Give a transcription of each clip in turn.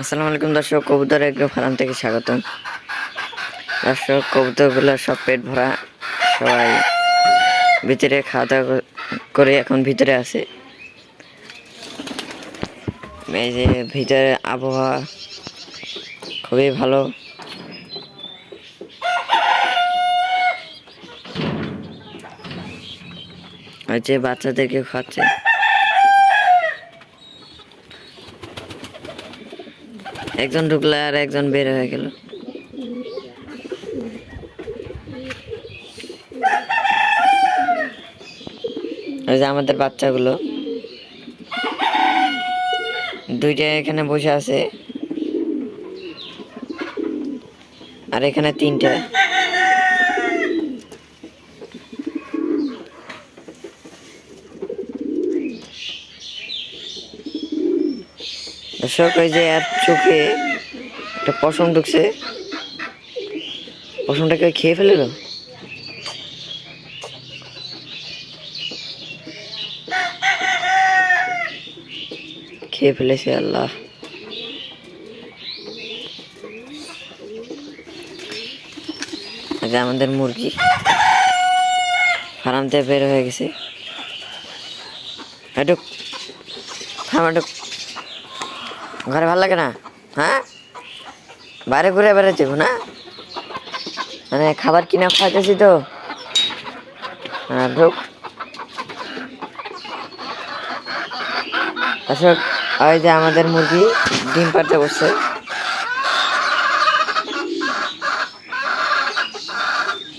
আসসালামু আলাইকুম দর্শক, কবুতর এগ্রো ফার্ম থেকে স্বাগতম। দর্শক, কবুতরগুলো সব পেট ভরা, সবাই ভিতরে খাওয়া দাওয়া কর- এখন ভিতরে আছে। এই যে ভিতরে আবহাওয়া খুবই ভালো। হচ্ছে বাচ্চাদেরকে খাচ্ছে একজন ঢুকলো আর একজন বের হয়ে গেল। ওই যে আমাদের বাচ্চাগুলো। দুইটা এখানে বসে আছে। আর এখানে তিনটা। দর্শক ওই যে আর চোখে একটা পশম ঢুকছে পশমটাকে খেয়ে ফেলে তো খেয়ে ফেলেছে আল্লাহ। আচ্ছা আমাদের মুরগি ফার্ম থেকে বের হয়ে গেছে। থাম একটু ঘরে ভালো লাগে না? হ্যাঁ? বাইরে ঘুরে বেড়ে বেড়াচ্ছি না? মানে খাবার কিনা খাইতেছি তো। হ্যাঁ ঢুক ওই যে আমাদের মুরগি ডিম পাড়তে বসছে।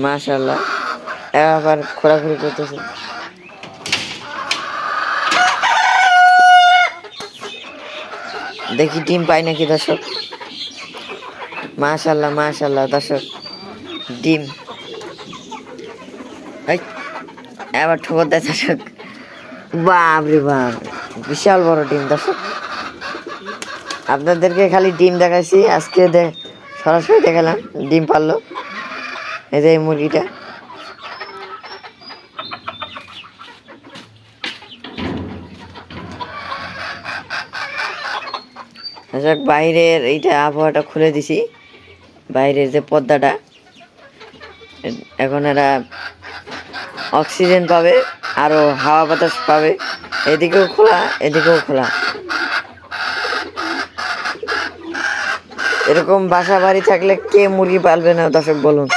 মাশাল্লাহ আবার ঘোরাঘুরি করতেছে। দেখি ডিম পাই নাকি দর্শক? মাশাল্লাহ মাশাল্লাহ দর্শক, ডিম। এবার ঠোকর দেয় দর্শক। বাপরে বাপ, বিশাল বড় ডিম দর্শক। আপনাদেরকে খালি ডিম দেখাইছি, আজকে সরাসরি দেখালাম, ডিম পারল। এই যে মুরগিটা। যাক, বাইরের এইটা আবহাওয়াটা খুলে দিছি। বাইরের যে পর্দাটা, এখন এরা অক্সিজেন পাবে, আরও হাওয়া বাতাস পাবে। এদিকেও খোলা এদিকেও খোলা। এরকম বাসা বাড়ি থাকলে কে মুরগি পালবে না, দর্শক, বলুন।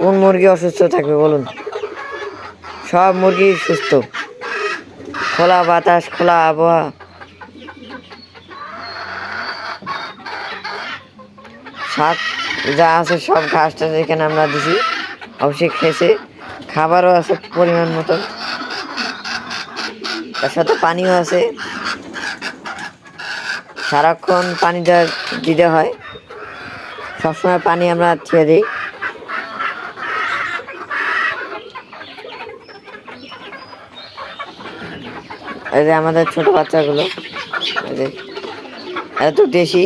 কোন মুরগি অসুস্থ থাকবে, বলুন। সব মুরগি সুস্থ। খোলা বাতাস, খোলা আবহাওয়া। শাক যা আছে সব ঘাস টাস এখানে আমরা দিছি, অবশ্যই খেয়েছে। খাবারও আছে পরিমাণ মতো তার সাথে পানিও আছে। সারাক্ষণ পানি দেওয়া দিতে হয়। সবসময় পানি আমরা ছেড়ে দিই। এই যে আমাদের ছোট বাচ্চাগুলো, এই যে এত দেশি।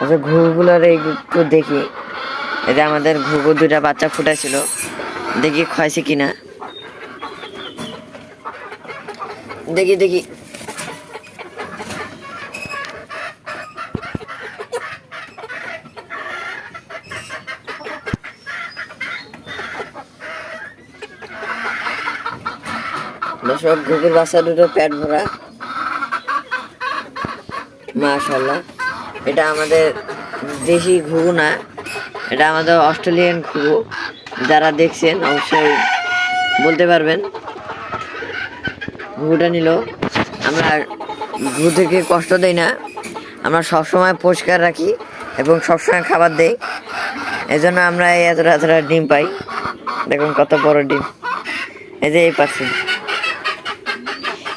আচ্ছা ঘুঘুগুলোর এই একটু দেখি। যে আমাদের ঘুঘু দুটা বাচ্চা ফুটাছিল দেখি খাইছে কিনা। দেখি দেখি। সব ঘুঘুর বাচ্চা দুটো পেট ভরা। মাশাল্লাহ এটা আমাদের দেশি ঘুঘু না, এটা আমাদের অস্ট্রেলিয়ান ঘুঘু। যারা দেখছেন, অবশ্যই বলতে পারবেন। ঘুঘুটা নিল। আমরা ঘুঘু থেকে কষ্ট দেই না। আমরা সবসময় পরিষ্কার রাখি এবং সবসময় খাবার দেই। এজন্য আমরা এই এতটা এতটা ডিম পাই। দেখুন কত বড় ডিম। এই যে এই পাশে।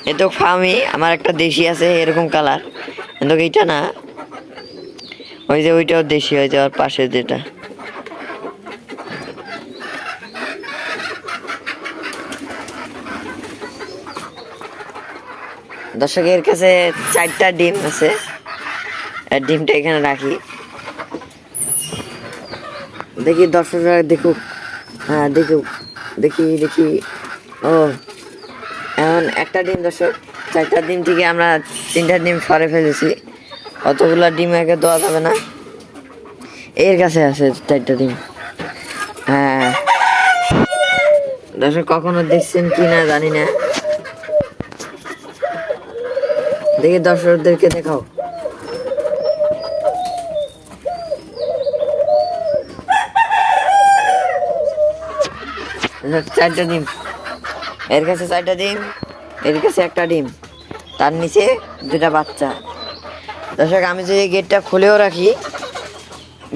এ তো ফার্মি আমার একটা দেশি আছে, এরকম কালার কিন্তু এইটা না। ওই যে ওইটাও দেশি হয়ে যাওয়ার পাশে যেটা। দর্শকের কাছে চারটা ডিম আছে। ডিমটা এখানে রাখি। দেখি দর্শকরা দেখুক। হ্যাঁ দেখুক। দেখি দেখি। ও, এখন একটা ডিম দর্শক, চারটা ডিম থেকে আমরা তিনটা ডিম সরে ফেলেছি। অতগুলা ডিম একে দেওয়া যাবে না। এর কাছে আছে চারটা ডিম। হ্যাঁ। দর্শক, কখনো দেখছেন কি না জানি না। দেখি দর্শকদেরকে দেখাও। চারটা ডিম। এর কাছে চারটা ডিম, এর কাছে একটা ডিম। তার নিচে দুটা বাচ্চা। দর্শক, আমি যদি গেটটা খুলেও রাখি,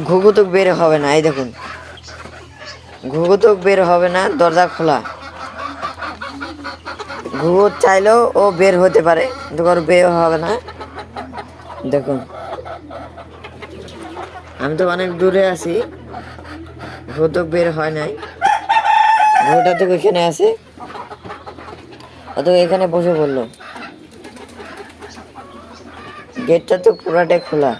ঘুঘুতুক বের হবে না, এই দেখুন। ঘুঘুতুক বের হবে না, দরজা খোলা। ঘুঘুত চাইলেও ও বের হতে পারে, কিন্তু বের হবে না। দেখুন। আমি তো অনেক দূরে আছি, ঘুঘুতুক বের হয় নাই। ঘুঘুটা তো এখানে আছে। ও তো এখানে বসে পড়ল। গেটটা তো পুরাটাই খোলা।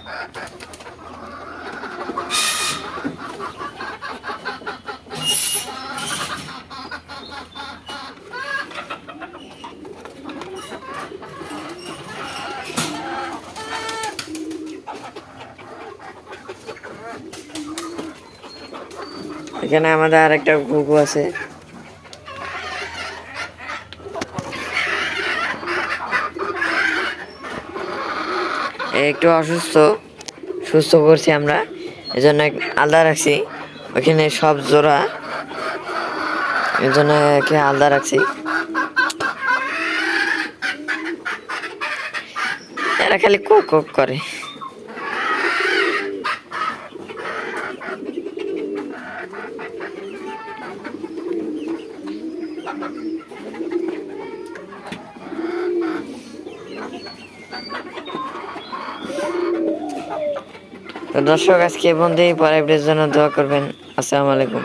এখানে আমাদের আর একটা ঘুঘু আছে। একটু অসুস্থ, সুস্থ করছি আমরা, এজন্য এক- আলাদা রাখছি। ওখানে সব জোড়া, এজন্য একে আলাদা রাখছি। এরা খালি কোক কোক করে। দর্শক আজকে বন্ধু পরে জন্য দোয়া করবেন। আসসালামু আলাইকুম।